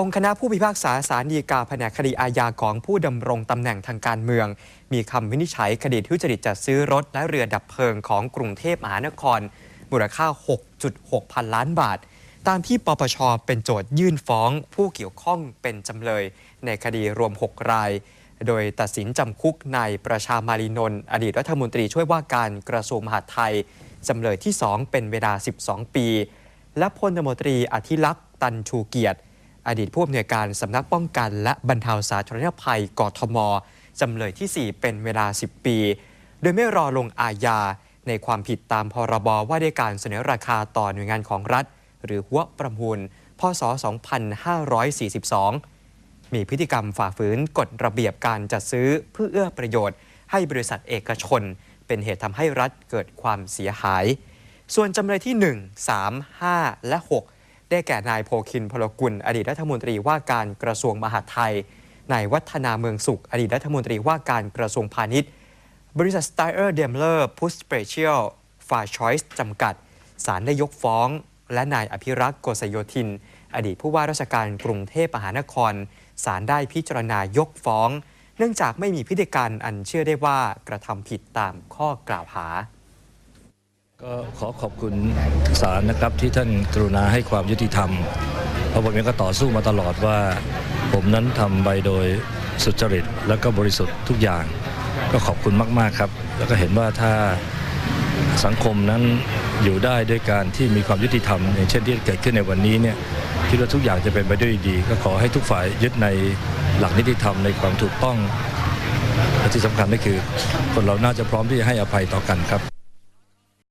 องค์คณะผู้พิพากษาศาลฎีกาแผนกคดีอาญาของผู้ดำรงตำแหน่งทางการเมือง มีคำวินิจฉัยคดีทุจริตจัดซื้อรถและเรือดับเพลิงของกรุงเทพมหานคร มูลค่า 6.6 พันล้านบาท ตามที่ปปชเป็นโจทยื่นฟ้องผู้เกี่ยวข้องเป็นจำเลย ในคดีรวม 6 ราย โดยตัดสินจำคุกนายประชามารีนนท์อดีตรัฐมนตรีช่วยว่าการกระทรวงมหาดไทยจำเลยที่ 2 เป็นเวลา 12 ปี และพลตมตรีอธิลักษ์ตันชูเกียรติ อดีตผู้อำนวยการสำนักป้องกัน และบรรเทาสาธารณภัยกทมจำเลยที่ 4 เป็นเวลา 10 ปี โดยไม่รอลงอาญาในความผิดตามพรบว่าด้วยการเสนอราคาต่อหน่วยงานของรัฐ หรือหัวประมูล พศ 2542 มีพฤติกรรมฝ่าฝืนกฎระเบียบการจัดซื้อเพื่อเอื้อประโยชน์ ให้บริษัทเอกชน เป็นเหตุทำให้รัฐเกิดความเสียหาย ส่วนจำเลยที่ 1 3 5 และ 6 ได้แก่นายโพคินพลกุล อดีตรัฐมนตรีว่าการกระทรวงมหาดไทยนายวัฒนาเมืองสุข อดีตรัฐมนตรีว่าการกระทรวงพาณิชย์ บริษัท s t y r d a m l e r p u s p e c i a l f a r Choice จำกัดศาลได้ยกฟ้อง และนายอภิรักษ์โกษโยธิน อดีตผู้ว่าราชการกรุงเทพมหานครศาลได้พิจารณายกฟ้อง เนื่องจากไม่มีพฤติการอันเชื่อได้ว่ากระทำผิดตามข้อกล่าวหา ก็ขอขอบคุณศาลนะครับที่ท่านกรุณาให้ความยุติธรรม เพราะผมเองก็ต่อสู้มาตลอดว่า ผมนั้นทำไปโดยสุจริตแล้วก็บริสุทธิ์ทุกอย่าง ก็ขอบคุณมาก ๆ ครับ แล้วก็เห็นว่าถ้าสังคมนั้นอยู่ได้ด้วยการที่มีความยุติธรรม อย่างเช่นที่เกิดขึ้นในวันนี้เนี่ยคิดว่าทุกอย่างจะเป็นไปด้วยดี ก็ขอให้ทุกฝ่ายยึดในหลักนิติธรรมในความถูกต้องและที่สำคัญก็คือคนเราน่าจะพร้อมที่จะให้อภัยต่อกันครับ